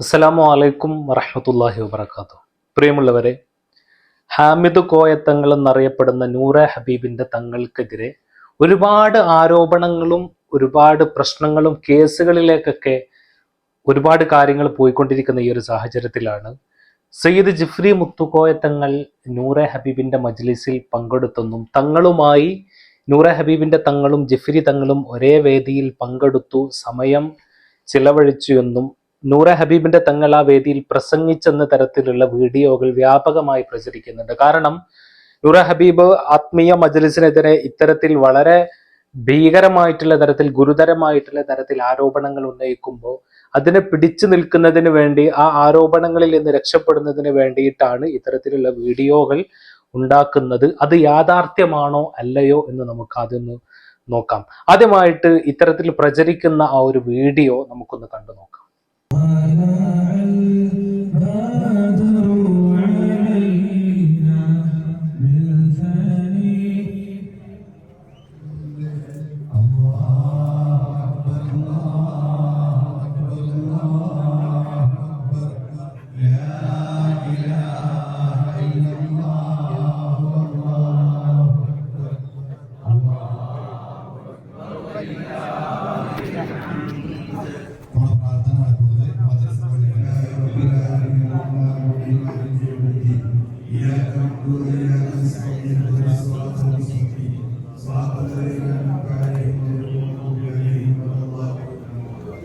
അസ്സലാമു അലൈക്കും വറഹമത്തല്ലാഹി വബർക്കാത്തു പ്രിയമുള്ളവരെ ഹാമിദ് കോയത്തങ്ങൾ എന്നറിയപ്പെടുന്ന നൂറ ഹബീബിന്റെ തങ്ങൾക്കെതിരെ ഒരുപാട് ആരോപണങ്ങളും ഒരുപാട് പ്രശ്നങ്ങളും കേസുകളിലേക്കൊക്കെ ഒരുപാട് കാര്യങ്ങൾ പോയിക്കൊണ്ടിരിക്കുന്ന ഈ ഒരു സാഹചര്യത്തിലാണ് സയ്യിദ് ജിഫ്രി മുത്തുക്കോയത്തങ്ങൾ നൂറെ ഹബീബിന്റെ മജ്ലിസിൽ പങ്കെടുത്തെന്നും തങ്ങളുമായി നൂറ ഹബീബിന്റെ തങ്ങളും ജിഫ്രി തങ്ങളും ഒരേ വേദിയിൽ പങ്കെടുത്തു സമയം ചിലവഴിച്ചു എന്നും നൂറ ഹബീബിന്റെ തങ്ങൾ ആ വേദിയിൽ പ്രസംഗിച്ചെന്ന തരത്തിലുള്ള വീഡിയോകൾ വ്യാപകമായി പ്രചരിക്കുന്നുണ്ട്. കാരണം നൂറ ഹബീബ് ആത്മീയ മജലിസിനെതിരെ ഇത്തരത്തിൽ വളരെ ഭീകരമായിട്ടുള്ള തരത്തിൽ ഗുരുതരമായിട്ടുള്ള തരത്തിൽ ആരോപണങ്ങൾ ഉന്നയിക്കുമ്പോൾ അതിനെ പിടിച്ചു നിൽക്കുന്നതിന് വേണ്ടി ആ ആരോപണങ്ങളിൽ നിന്ന് രക്ഷപ്പെടുന്നതിന് വേണ്ടിയിട്ടാണ് ഇത്തരത്തിലുള്ള വീഡിയോകൾ ഉണ്ടാക്കുന്നത്. അത് യാഥാർത്ഥ്യമാണോ അല്ലയോ എന്ന് നമുക്ക് അതൊന്ന് നോക്കാം. ആദ്യമായിട്ട് ഇത്തരത്തിൽ പ്രചരിക്കുന്ന ആ ഒരു വീഡിയോ നമുക്കൊന്ന് കണ്ടു നോക്കാം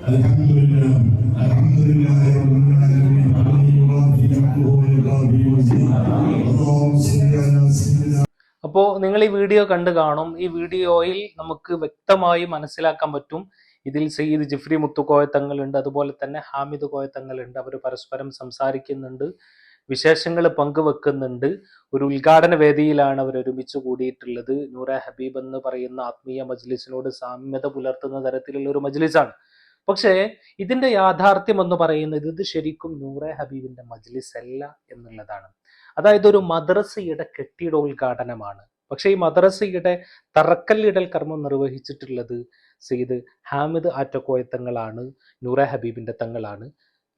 അപ്പോൾ നിങ്ങൾ ഈ വീഡിയോ കണ്ടു കാണും. ഈ വീഡിയോയിൽ നമുക്ക് വ്യക്തമായി മനസ്സിലാക്കാൻ പറ്റും. ഇതിൽ സയ്യിദ് ജിഫ്രി ഉണ്ട് അതുപോലെ തന്നെ ഹാമിദ് കോയത്തങ്ങളുണ്ട് അവർ പരസ്പരം സംസാരിക്കുന്നുണ്ട്. വിശേഷങ്ങൾ പങ്കുവെക്കുന്നുണ്ട്. ഒരു ഉദ്ഘാടന വേദിയിലാണ് അവർ ഒരുമിച്ച് കൂടിയിട്ടുള്ളത്. നൂറ ഹബീബ് എന്ന് പറയുന്ന ആത്മീയ മജ്ലിസിനോട് സാമ്യത പുലർത്തുന്ന തരത്തിലുള്ള ഒരു മജ്ലിസാണ്. പക്ഷേ ഇതിന്റെ യാഥാർത്ഥ്യം എന്ന് പറയുന്നത് ഇത് ശരിക്കും നൂറെ ഹബീബിന്റെ മജ്ലിസ് അല്ല എന്നുള്ളതാണ്. അതായത് ഒരു മദ്രസയുടെ കെട്ടിട ഉദ്ഘാടനമാണ് പക്ഷെ ഈ മദ്രസയുടെ തറക്കല്ലിടൽ കർമ്മം നിർവഹിച്ചിട്ടുള്ളത് സെയ്ദ് ഹാമിദ് ആറ്റക്കോയത്തങ്ങളാണ് നൂറ ഹബീബിന്റെ തങ്ങളാണ്.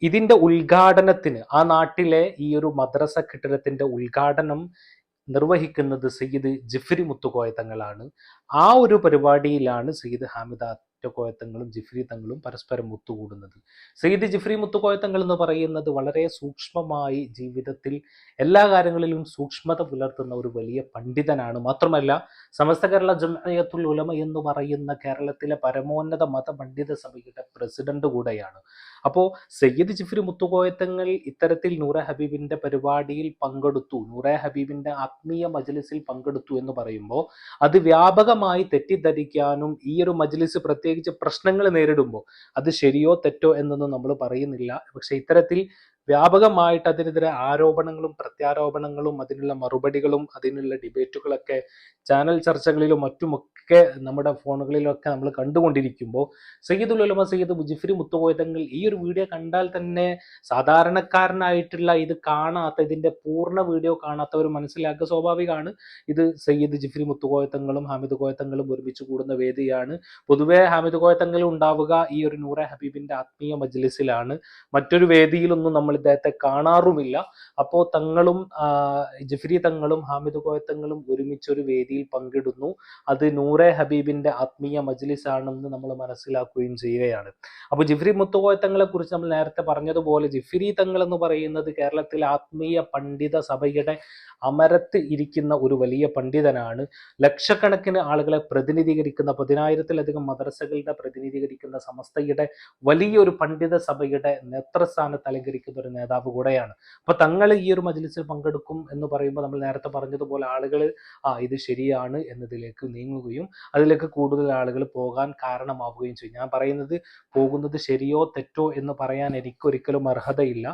ഇതിന്റെ ഉദ്ഘാടനത്തിന് ആ നാട്ടിലെ ഈ ഒരു മദ്രസ കെട്ടിടത്തിന്റെ ഉദ്ഘാടനം നിർവഹിക്കുന്നത് സയ്യിദ് ജിഫ്രി മുത്തുകോയ തങ്ങളാണ് ആ ഒരു പരിപാടിയിലാണ് സയ്യിദ് ഹാമിദ് ആറ്റക്കോയത്തങ്ങളും ജിഫ്രി തങ്ങളും പരസ്പരം ഒത്തുകൂടുന്നത്. സെയ്ദ് ജിഫ്രി മുത്തുകോയത്തങ്ങൾ എന്ന് പറയുന്നത് വളരെ സൂക്ഷ്മമായി ജീവിതത്തിൽ എല്ലാ കാര്യങ്ങളിലും സൂക്ഷ്മത പുലർത്തുന്ന ഒരു വലിയ പണ്ഡിതനാണ്. മാത്രമല്ല സമസ്ത കേരള ജംഅയത്തുൽ ഉലമ എന്ന് പറയുന്ന കേരളത്തിലെ പരമോന്നത മതപണ്ഡിത സഭയുടെ പ്രസിഡന്റ് കൂടെയാണ്. അപ്പോൾ സയ്യിദ് ജിഫ്രി മുത്തുകോയത്തങ്ങൾ ഇത്തരത്തിൽ നൂറ ഹബീബിന്റെ പരിപാടിയിൽ പങ്കെടുത്തു. നൂറ ഹബീബിന്റെ ആത്മീയ മജ്ലിസിൽ പങ്കെടുത്തു എന്ന് പറയുമ്പോൾ അത് വ്യാപകമായി തെറ്റിദ്ധരിക്കാനും ഈ ഒരു മജ്ലിസ് പ്രത്യേകിച്ച് പ്രശ്നങ്ങൾ നേരിടുമ്പോൾ അത് ശരിയോ തെറ്റോ എന്നൊന്നും നമ്മൾ പറയുന്നില്ല. പക്ഷെ ഇത്തരത്തിൽ വ്യാപകമായിട്ട് അതിനെതിരെ ആരോപണങ്ങളും പ്രത്യാരോപണങ്ങളും അതിനുള്ള മറുപടികളും അതിനുള്ള ഡിബേറ്റുകളൊക്കെ ചാനൽ ചർച്ചകളിലും മറ്റുമൊക്കെ നമ്മുടെ ഫോണുകളിലൊക്കെ നമ്മൾ കണ്ടുകൊണ്ടിരിക്കുമ്പോൾ സയ്യിദുൽ ഉലമ സയ്യിദ് മുജിഫിരി മുത്തുകോയതങ്ങൾ ഈ ഒരു വീഡിയോ കണ്ടാൽ തന്നെ സാധാരണക്കാരനായിട്ടുള്ള ഇത് കാണാത്ത ഇതിന്റെ പൂർണ വീഡിയോ കാണാത്തവർ മനസ്സിലാക്കുക സ്വാഭാവികമാണ്. ഇത് സയ്യിദ് ജിഫിരി മുത്തുകോയത്തങ്ങളും ഹാമിദ് കോയത്തങ്ങളും ഒരുമിച്ച് കൂടുന്ന വേദിയാണ്. പൊതുവേ ഹാമിദ് കോയത്തങ്ങൾ ഉണ്ടാവുക ഈ ഒരു നൂറെ ഹബീബിന്റെ ആത്മീയ മജ്ലിസിലാണ്. മറ്റൊരു വേദിയിലൊന്നും നമ്മൾ ഇദ്ദേഹത്തെ കാണാറുമില്ല. അപ്പോൾ തങ്ങളും ജിഫിരി തങ്ങളും ഹാമിദ് കോയത്തങ്ങളും ഒരുമിച്ച് ഒരു വേദിയിൽ പങ്കിടുന്നു. അത് നൂറെ ഹബീബിന്റെ ആത്മീയ മജ്ലിസ് ആണെന്ന് നമ്മൾ മനസ്സിലാക്കുകയും ചെയ്യുകയാണ്. അപ്പോൾ ജിഫ്രി മുത്തുകോയത്തങ്ങളെ കുറിച്ച് നമ്മൾ നേരത്തെ പറഞ്ഞതുപോലെ ജിഫ്രി തങ്ങൾ എന്ന് പറയുന്നത് കേരളത്തിലെ ആത്മീയ പണ്ഡിത സഭയുടെ അമരത്ത് ഇരിക്കുന്ന ഒരു വലിയ പണ്ഡിതനാണ്. ലക്ഷക്കണക്കിന് ആളുകളെ പ്രതിനിധീകരിക്കുന്ന പതിനായിരത്തിലധികം മദ്രസകളുടെ പ്രതിനിധീകരിക്കുന്ന സമസ്തയുടെ വലിയൊരു പണ്ഡിത സഭയുടെ നേതൃസ്ഥാനത്ത് അലങ്കരിക്കുന്ന ഒരു നേതാവ് കൂടെയാണ്. അപ്പൊ തങ്ങൾ ഈ ഒരു മജ്ലിസിൽ പങ്കെടുക്കും എന്ന് പറയുമ്പോൾ നമ്മൾ നേരത്തെ പറഞ്ഞതുപോലെ ആളുകൾ ആ ഇത് ശരിയാണ് എന്നതിലേക്ക് നീങ്ങുകയും അതിലേക്ക് കൂടുതൽ ആളുകൾ പോകാൻ കാരണമാവുകയും ചെയ്യും. ഞാൻ പറയുന്നത് പോകുന്നത് ശരിയോ തെറ്റോ എന്ന് പറയാൻ എനിക്കൊരിക്കലും അർഹതയില്ല.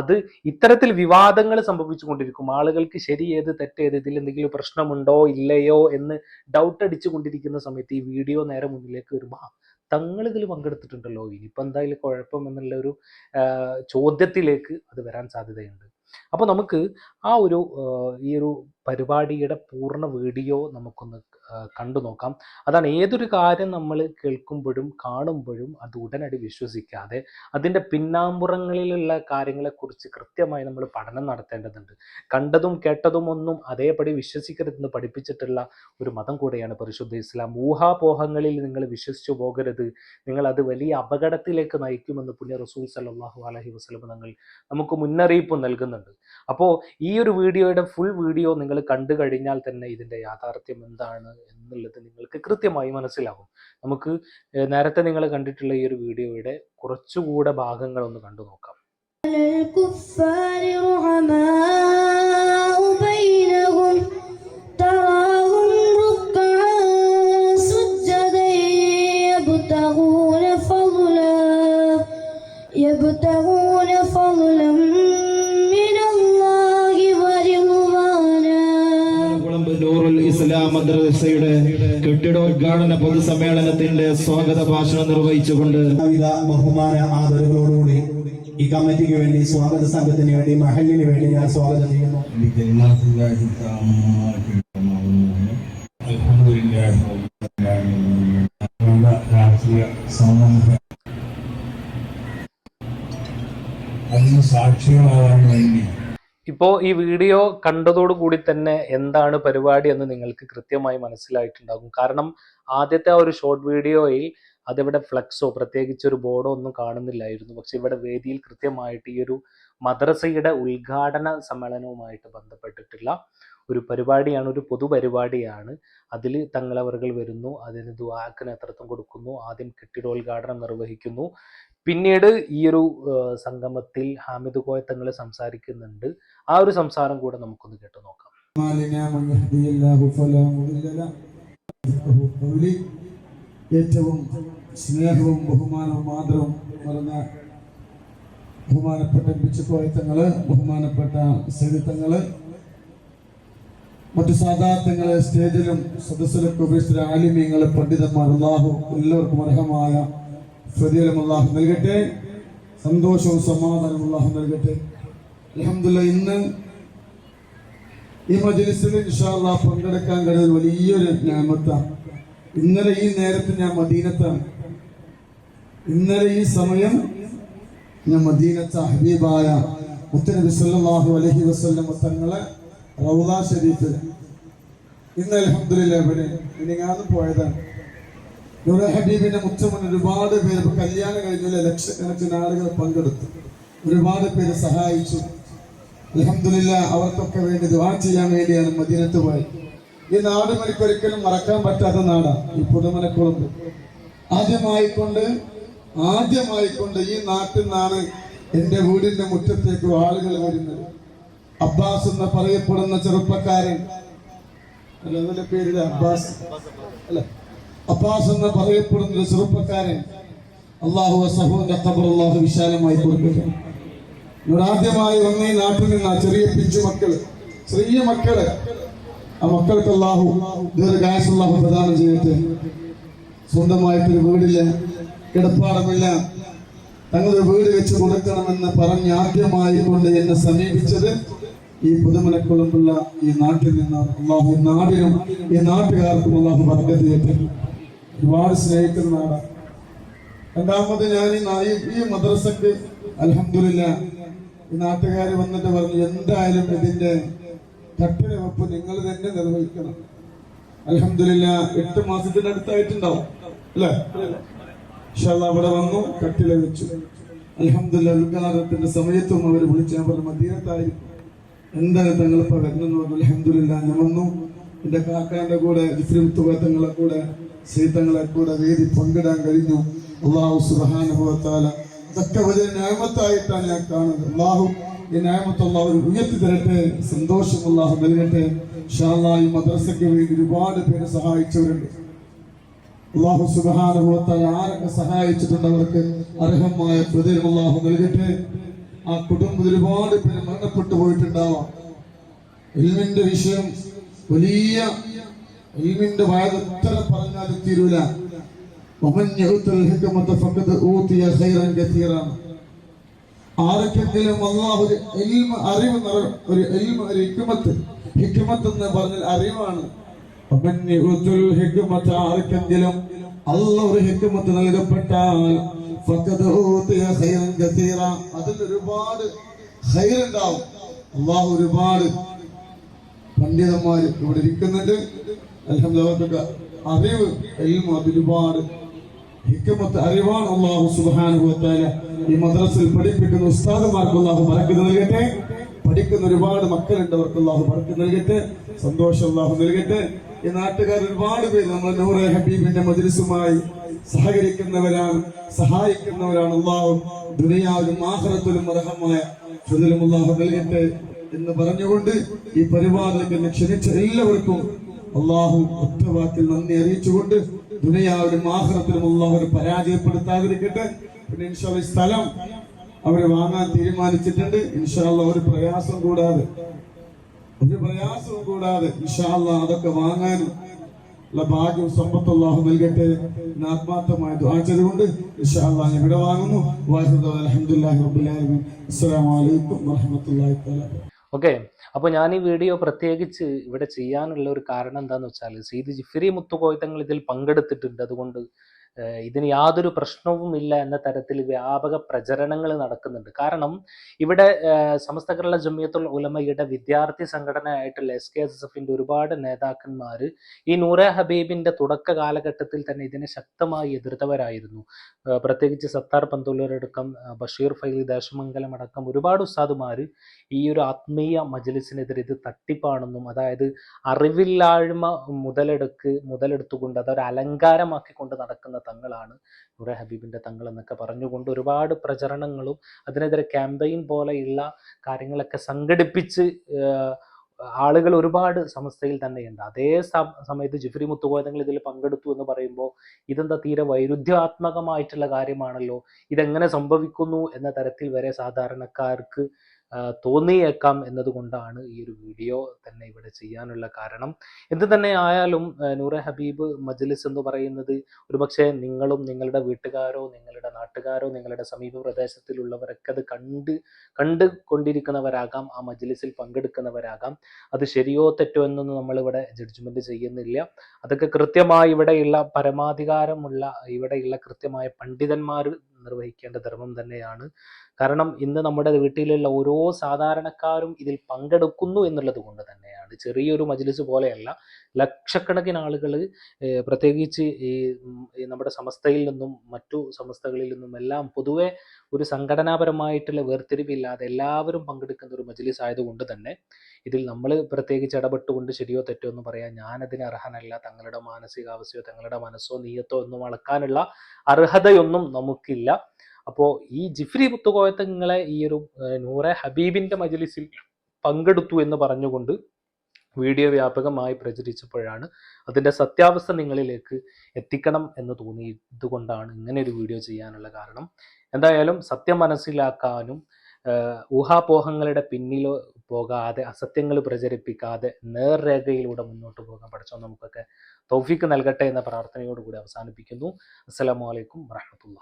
അത് ഇത്തരത്തിൽ വിവാദങ്ങൾ സംഭവിച്ചുകൊണ്ടിരിക്കും. ആളുകൾക്ക് ശരി ഏത് തെറ്റേത് ഇതിൽ എന്തെങ്കിലും പ്രശ്നമുണ്ടോ ഇല്ലയോ എന്ന് ഡൗട്ട് അടിച്ചു കൊണ്ടിരിക്കുന്ന സമയത്ത് ഈ വീഡിയോ നേരെ മുന്നിലേക്ക് വരുമ്പോൾ തങ്ങൾ ഇതിൽ പങ്കെടുത്തിട്ടുണ്ടല്ലോ. ഇനിയിപ്പോൾ എന്തായാലും കുഴപ്പം എന്നുള്ള ഒരു ചോദ്യത്തിലേക്ക് അത് വരാൻ സാധ്യതയുണ്ട്. അപ്പോൾ നമുക്ക് ആ ഒരു ഈ ഒരു പരിപാടിയുടെ പൂർണ വീഡിയോ നമുക്കൊന്ന് കണ്ടു നോക്കാം. അതാണ് ഏതൊരു കാര്യം നമ്മൾ കേൾക്കുമ്പോഴും കാണുമ്പോഴും അത് ഉടനടി വിശ്വസിക്കാതെ അതിന്റെ പിന്നാമ്പുറങ്ങളിലുള്ള കാര്യങ്ങളെക്കുറിച്ച് കൃത്യമായി നമ്മൾ പഠനം നടത്തേണ്ടതുണ്ട്. കണ്ടതും കേട്ടതും ഒന്നും അതേപടി വിശ്വസിക്കരുതെന്ന് പഠിപ്പിച്ചിട്ടുള്ള ഒരു മതം കൂടെയാണ് പരിശുദ്ധ ഇസ്ലാം. ഊഹാപോഹങ്ങളിൽ നിങ്ങൾ വിശ്വസിച്ചു പോകരുത്. നിങ്ങൾ അത് വലിയ അപകടത്തിലേക്ക് നയിക്കുമെന്ന് പുണ്യ റസൂൽ സല്ലാഹു അലഹി വസ്ലം തങ്ങൾ നമുക്ക് മുന്നറിയിപ്പ് നൽകുന്നുണ്ട്. അപ്പോൾ ഈ ഒരു വീഡിയോയുടെ ഫുൾ വീഡിയോ നിങ്ങൾ കണ്ടു കഴിഞ്ഞാൽ തന്നെ ഇതിന്റെ യാഥാർത്ഥ്യം എന്താണ്? എന്നുള്ളത് നിങ്ങൾക്ക് കൃത്യമായി മനസ്സിലാകും നമുക്ക് ഏഹ് നേരത്തെ നിങ്ങൾ കണ്ടിട്ടുള്ള ഈ ഒരു വീഡിയോയുടെ കുറച്ചുകൂടെ ഭാഗങ്ങൾ ഒന്ന് കണ്ടു നോക്കാം الكفار رحماء بينهم تراهم ركعا سجدا يبتغون മദ്രസയുടെ കെട്ടിടോദ്ഘാടന പൊതുസമ്മേളനത്തിന്റെ സ്വാഗത ഭാഷണം നിർവഹിച്ചുകൊണ്ട് ബഹുമാന ആദരവോടുകൂടി ഈ കമ്മിറ്റിക്ക് വേണ്ടി സ്വാഗത സംഘത്തിന് വേണ്ടി മഹലിന് വേണ്ടി ഞാൻ സ്വാഗതം ചെയ്യുന്നു. അന്ന് വേണ്ടി ഇപ്പോൾ ഈ വീഡിയോ കണ്ടതോടുകൂടി തന്നെ എന്താണ് പരിപാടി എന്ന് നിങ്ങൾക്ക് കൃത്യമായി മനസ്സിലായിട്ടുണ്ടാകും. കാരണം ആദ്യത്തെ ആ ഒരു ഷോർട്ട് വീഡിയോയിൽ അതിവിടെ ഫ്ലക്സോ പ്രത്യേകിച്ച് ഒരു ബോർഡോ ഒന്നും കാണുന്നില്ലായിരുന്നു. പക്ഷെ ഇവിടെ വേദിയിൽ കൃത്യമായിട്ട് ഈ ഒരു മദ്രസയുടെ ഉദ്ഘാടന സമ്മേളനവുമായിട്ട് ബന്ധപ്പെട്ടിട്ടുള്ള ഒരു പരിപാടിയാണ് ഒരു പൊതുപരിപാടിയാണ് അതിൽ തങ്ങളവറുകൾ വരുന്നു അതിന് ദുവാക്ക് നേതൃത്വം കൊടുക്കുന്നു ആദ്യം കെട്ടിടോദ്ഘാടനം നിർവഹിക്കുന്നു. പിന്നീട് ഈ ഒരു സംഗമത്തിൽ ഹാമിദ് കോയ തങ്ങൾ സംസാരിക്കുന്നുണ്ട് ആ ഒരു സംസാരം കൂടെ നമുക്കൊന്ന് കേട്ടു നോക്കാം. ഏറ്റവും സ്നേഹവും ബഹുമാനവും ആദരവും നിറഞ്ഞ ബഹുമാനപ്പെട്ട ബിച്ചുക്കോയത്തങ്ങൾ ബഹുമാനപ്പെട്ട സരിത്തങ്ങൾ മറ്റു സാധാർത്ഥങ്ങൾ സ്റ്റേജിലും സദസ്സിലൊക്കെ ഉപയോഗിച്ച ആലിമ്യങ്ങൾ പണ്ഡിതന്മാർ അള്ളാഹു എല്ലാവർക്കും അർഹമായ പ്രതിഫലം അള്ളാഹു നൽകട്ടെ. സന്തോഷവും സമാധാനവും അള്ളാഹു നൽകട്ടെ. അലഹമില്ല ഇന്ന് ഈ മജലിസിൽ ഇൻഷാല്ല പങ്കെടുക്കാൻ കഴിയുന്ന വലിയൊരു ഞാമത്താണ്. ഇന്നലെ ഈ നേരത്ത് ഞാൻ മദീനത്താണ്. ഇന്നലെ ഈ സമയം ഞാൻ മദീനത്ത ഹബീബായ മുത്തനബി സല്ലല്ലാഹു അലൈഹി വസല്ലം തങ്ങളെ റൗദ ഷരീഫ് ഇന്ന് അലഹമുല്ല ഇവിടെ ഇനി ഞാനും പോയതാണ്. നൂറെ ഹബീബിന്റെ മുത്തമ്മൻ ഒരുപാട് പേര് കല്യാണം കഴിഞ്ഞ ലക്ഷക്കണക്കിന് ആളുകൾ പങ്കെടുത്തു. ഒരുപാട് പേര് സഹായിച്ചു. അലഹമില്ല അവർക്കൊക്കെ വേണ്ടി ദുവാ ചെയ്യാൻ വേണ്ടിയാണ് മദീനത്ത് പോയത്. ഈ നാട് മണിക്കൊരിക്കലും മറക്കാൻ പറ്റാത്ത നാടാണ്. ഈ പുതുമലക്കുളമ്പ് ആദ്യമായിക്കൊണ്ട് ആദ്യമായിക്കൊണ്ട് ഈ നാട്ടിൽ നിന്നാണ് എന്റെ വീടിന്റെ മുറ്റത്തേക്ക് ആളുകൾ വരുന്നത്. അബ്ബാസ് എന്ന് പറയപ്പെടുന്ന ചെറുപ്പക്കാരൻ. അല്ല അതിന്റെ പേരിൽ അബ്ബാസ്. അല്ല? അബ്ബാസ് എന്ന് പറയപ്പെടുന്ന ഒരു ചെറുപ്പക്കാരൻ അള്ളാഹു സഹോദര ഖബർ അള്ളാഹു വിശാലമായി കൊടുക്കട്ടെ. ആദ്യമായി വന്ന നാട്ടിൽ നിന്ന് ആ ചെറിയ പിഞ്ചു മക്കൾ ചെറിയ മക്കൾ. ആ മക്കൾക്ക് അള്ളാഹു ദീർഘായുസ് അള്ളാഹു പ്രദാനം ചെയ്തിട്ട് സ്വന്തമായിട്ടൊരു വീടില്ല കിടപ്പാടമില്ല. തങ്ങളൊരു വീട് വെച്ച് കൊടുക്കണമെന്ന് പറഞ്ഞ് ആദ്യമായി കൊണ്ട് എന്നെ സമീപിച്ചത് ഈ പുതുമലക്കുളമ്പുള്ള ഈ നാട്ടിൽ നിന്ന് അള്ളാഹു നാടിനും ഈ നാട്ടുകാർക്കും അള്ളാഹു വർഗത്ത് ചെയ്യട്ടെ. ഒരുപാട് സ്നേഹിക്കുന്ന നാടാണ് രണ്ടാമത് ഞാൻ ഈ നായി ഈ- മദ്രസക്ക് അലഹമില്ല ഈ നാട്ടുകാർ വന്നിട്ട് പറഞ്ഞു എന്തായാലും ഇതിന്റെ കട്ടില വെപ്പ് നിങ്ങൾ തന്നെ നിർവഹിക്കണം. അലഹമില്ല എട്ട് മാസത്തിന്റെ അടുത്തായിട്ടുണ്ടാവും അല്ലേ? അവിടെ വന്നു കട്ടില വെച്ചു. അലഹമില്ല ഉദ്ഘാടനത്തിന്റെ സമയത്തും അവർ വിളിച്ച് ഞാൻ പറഞ്ഞു മദീനത്തായിരിക്കും എന്താണ് തങ്ങളിപ്പോ പറഞ്ഞു അലഹമില്ല ഞാൻ വന്നു. എന്റെ കാക്കാന്റെ കൂടെ ജിഫ്രി തങ്ങളെ കൂടെ സീതങ്ങളെ കൂടെ വേദി പങ്കിടാൻ കഴിഞ്ഞു. അള്ളാഹു സുബാനുഭവത്താല ഇതൊക്കെ വലിയ ന്യായമത്തായിട്ടാണ് ഞാൻ കാണുന്നത്. അള്ളാഹു ഈ ന്യായമത്ത് അള്ളാഹു ഉയർത്തി തരട്ടെ സന്തോഷം അള്ളാഹു നൽകട്ടെ. അല്ലാഹ് ഈ മദ്രസയ്ക്ക് വേണ്ടി ഒരുപാട് പേര് സഹായിച്ചവരുണ്ട്. അള്ളാഹു സുബാനുഭവത്താൽ ആരൊക്കെ സഹായിച്ചിട്ടുണ്ട് അവർക്ക്? അർഹമായ പ്രതിരം അള്ളാഹു നൽകട്ടെ. ആ കുടുംബത്തിൽ ഒരുപാട് പേര് മരണപ്പെട്ടു പോയിട്ടുണ്ടാവാം. ഇൽമിന്റെ വിഷയം വലിയ ഇൽമിന്റെ വായത് എത്ര പറഞ്ഞാൽ തീരൂല. ആർക്കെങ്കിലും അള്ളാഹ് ഒരു എൽമ അറിവ് ഒരു എൽമ ഒരു ഹിക്കുമത്ത് ഹിക്കുമത്ത് എന്ന് പറഞ്ഞാൽ അറിവാണ്. ആർക്കെങ്കിലും അള്ള ഒരു ഹിക്കുമത്ത് നൽകപ്പെട്ടാൽ അതിൽ ഒരുപാട് ഹൈറുണ്ടാവും അള്ളാഹു ഒരുപാട് പണ്ഡിതന്മാർ ഇവിടെ ഇരിക്കുന്നുണ്ട്. അൽഹംദുലില്ലാഹ് അറിവ് എൽമ അതിലൊരുപാട് ഹിക്കമത്ത് അറിവാണ് അള്ളാഹു സുബ്ഹാനഹു വതആല ഈ മദ്രസിൽ പഠിപ്പിക്കുന്ന ഉസ്താദന്മാർക്ക് അള്ളാഹു ബറക്കത്ത് നൽകട്ടെ. പഠിക്കുന്ന ഒരുപാട് മക്കളുണ്ട് അവർക്ക് അള്ളാഹു മറക്കി നൽകട്ടെ. സന്തോഷം അള്ളാഹു നൽകട്ടെ. ഈ നാട്ടുകാർ ഒരുപാട് പേര് നമ്മൾ നൂറെ ഹബീബിന്റെ മദ്രസുമായി സഹകരിക്കുന്നവരാണ് സഹായിക്കുന്നവരാണ് അള്ളാഹു. ദുനിയാവിലും ആഹ്റത്തിലും അർഹമായ ഫضലും അള്ളാഹു നൽകട്ടെ എന്ന് പറഞ്ഞുകൊണ്ട് ഈ പരിപാടിയിലേക്ക് ക്ഷണിച്ച എല്ലാവർക്കും അള്ളാഹു ഒറ്റവാക്കിൽ നന്ദി അറിയിച്ചുകൊണ്ട് ദുനിയാവിലും ആഹ്റത്തിലും അള്ളാഹു പരാജയപ്പെടുത്താതിരിക്കട്ടെ. പിന്നെ ഇൻഷാൽ സ്ഥലം അവർ വാങ്ങാൻ തീരുമാനിച്ചിട്ടുണ്ട്. ഇൻഷാല്ല ഒരു പ്രയാസം കൂടാതെ ഒരു പ്രയാസവും കൂടാതെ ഇൻഷാല്ല അതൊക്കെ വാങ്ങാനും ഭാഗ്യവും സമ്പത്ത് അള്ളാഹു നൽകട്ടെ എന്ന് ആത്മാർത്ഥമായി ദുആ ചെയ്തുകൊണ്ട് ഇൻഷാല്ല ഇവിടെ വാങ്ങുന്നു. വാഹിദ് അലഹമുല്ലാഹി റബ്ബിൽ ആലമീൻ. അസ്സലാമു അലൈക്കും വറഹ്മത്തുള്ളാഹി തആല ഓക്കെ അപ്പോൾ ഞാൻ ഈ വീഡിയോ പ്രത്യേകിച്ച് ഇവിടെ ചെയ്യാനുള്ള ഒരു കാരണം എന്താണെന്ന് വെച്ചാൽ സീദ് ജിഫിരി മുത്തുകോയത്തങ്ങൾ ഇതിൽ പങ്കെടുത്തിട്ടുണ്ട്. അതുകൊണ്ട് ഇതിന് യാതൊരു പ്രശ്നവും ഇല്ല എന്ന തരത്തിൽ വ്യാപക പ്രചരണങ്ങൾ നടക്കുന്നുണ്ട്. കാരണം ഇവിടെ സമസ്ത കേരള ജമിയത്തുൽ ഉലമയുടെ വിദ്യാർത്ഥി സംഘടനയായിട്ടുള്ള എസ് കെ എസ് എഫിന്റെ ഒരുപാട് നേതാക്കന്മാർ ഈ നൂറ ഹബീബിന്റെ തുടക്ക കാലഘട്ടത്തിൽ തന്നെ ഇതിനെ ശക്തമായി എതിർത്തവരായിരുന്നു. പ്രത്യേകിച്ച് സത്താർ പന്തൂലൂരടക്കം ബഷീർ ഫൈലി ദേശമംഗലം അടക്കം ഒരുപാട് ഉസ്താദുമാർ ഈ ഒരു ആത്മീയ മജലിസിനെതിരെ ഇത് തട്ടിപ്പാണെന്നും അതായത് അറിവില്ലായ്മ മുതലെടുക്ക് മുതലെടുത്തുകൊണ്ട് അതൊരു അലങ്കാരമാക്കിക്കൊണ്ട് നടക്കുന്ന തങ്ങളാണ്. നൂറെ ഹബീബിന്റെ തങ്ങൾ എന്നൊക്കെ പറഞ്ഞുകൊണ്ട് ഒരുപാട് പ്രചരണങ്ങളും അതിനെതിരെ ക്യാമ്പയിൻ പോലെയുള്ള കാര്യങ്ങളൊക്കെ സംഘടിപ്പിച്ച് ആളുകൾ ഒരുപാട് സമസ്തയിൽ തന്നെയുണ്ട്. അതേ സമയത്ത് ജിഫ്രി മുത്തുകോയതങ്ങൾ ഇതിൽ പങ്കെടുത്തു എന്ന് പറയുമ്പോൾ ഇതെന്താ തീരെ വൈരുദ്ധ്യാത്മകമായിട്ടുള്ള കാര്യമാണല്ലോ? ഇതെങ്ങനെ സംഭവിക്കുന്നു എന്ന തരത്തിൽ വരെ സാധാരണക്കാർക്ക് തോന്നിയേക്കാം എന്നതുകൊണ്ടാണ് ഈ ഒരു വീഡിയോ തന്നെ ഇവിടെ ചെയ്യാനുള്ള കാരണം. എന്ത് തന്നെ ആയാലും നൂറ ഹബീബ് മജ്ലിസ് എന്ന് പറയുന്നത് ഒരുപക്ഷെ നിങ്ങളും നിങ്ങളുടെ വീട്ടുകാരോ നിങ്ങളുടെ നാട്ടുകാരോ നിങ്ങളുടെ സമീപ പ്രദേശത്തിലുള്ളവരൊക്കെ അത് കണ്ട് കണ്ട് കൊണ്ടിരിക്കുന്നവരാകാം ആ മജ്ലിസിൽ പങ്കെടുക്കുന്നവരാകാം. അത് ശരിയോ തെറ്റോ എന്നൊന്നും നമ്മളിവിടെ ജഡ്ജ്മെന്റ് ചെയ്യുന്നില്ല. അതൊക്കെ കൃത്യമായി ഇവിടെയുള്ള പരമാധികാരമുള്ള ഇവിടെയുള്ള കൃത്യമായ പണ്ഡിതന്മാർ നിർവഹിക്കേണ്ട ധർമ്മം തന്നെയാണ്. കാരണം ഇന്ന് നമ്മുടെ വീട്ടിലുള്ള ഓരോ സാധാരണക്കാരും ഇതിൽ പങ്കെടുക്കുന്നു എന്നുള്ളത് കൊണ്ട് തന്നെയാണ്. ചെറിയൊരു മജ്ലിസ് പോലെയല്ല ലക്ഷക്കണക്കിന് ആളുകൾ പ്രത്യേകിച്ച് ഈ നമ്മുടെ സമസ്തയിൽ നിന്നും മറ്റു സമസ്തകളിൽ നിന്നും എല്ലാം പൊതുവെ ഒരു സംഘടനാപരമായിട്ടുള്ള വേർതിരിവില്ലാതെ എല്ലാവരും പങ്കെടുക്കുന്ന ഒരു മജ്ലിസ് ആയതുകൊണ്ട് തന്നെ ഇതിൽ നമ്മൾ പ്രത്യേകിച്ച് ഇടപെട്ടുകൊണ്ട് ശരിയോ തെറ്റോ എന്ന് പറയാൻ ഞാനതിന് അർഹനല്ല. തങ്ങളുടെ മാനസികാവസ്ഥയോ തങ്ങളുടെ മനസ്സോ നീയത്തോ ഒന്നും അളക്കാനുള്ള അർഹതയൊന്നും നമുക്കില്ല. അപ്പോൾ ഈ ജിഫ്രി പുത്തുകോയത്തങ്ങളെ ഈ ഒരു നൂറെ ഹബീബിന്റെ മജലിസിൽ പങ്കെടുത്തു എന്ന് പറഞ്ഞുകൊണ്ട് വീഡിയോ വ്യാപകമായി പ്രചരിച്ചപ്പോഴാണ് അതിന്റെ സത്യാവസ്ഥ നിങ്ങളിലേക്ക് എത്തിക്കണം എന്ന് തോന്നിയതുകൊണ്ടാണ് ഇങ്ങനെ ഒരു വീഡിയോ ചെയ്യാനുള്ള കാരണം. എന്തായാലും സത്യം മനസ്സിലാക്കാനും ഊഹാപോഹങ്ങളുടെ പിന്നിൽ പോകാതെ അസത്യങ്ങൾ പ്രചരിപ്പിക്കാതെ നേർരേഖയിലൂടെ മുന്നോട്ട് പോകാൻ പഠിച്ചോ നമുക്കൊക്കെ തൗഫീക്ക് നൽകട്ടെ എന്ന പ്രാർത്ഥനയോടുകൂടി അവസാനിപ്പിക്കുന്നു. അസ്സലാമു അലൈക്കും വറഹമത്തുള്ള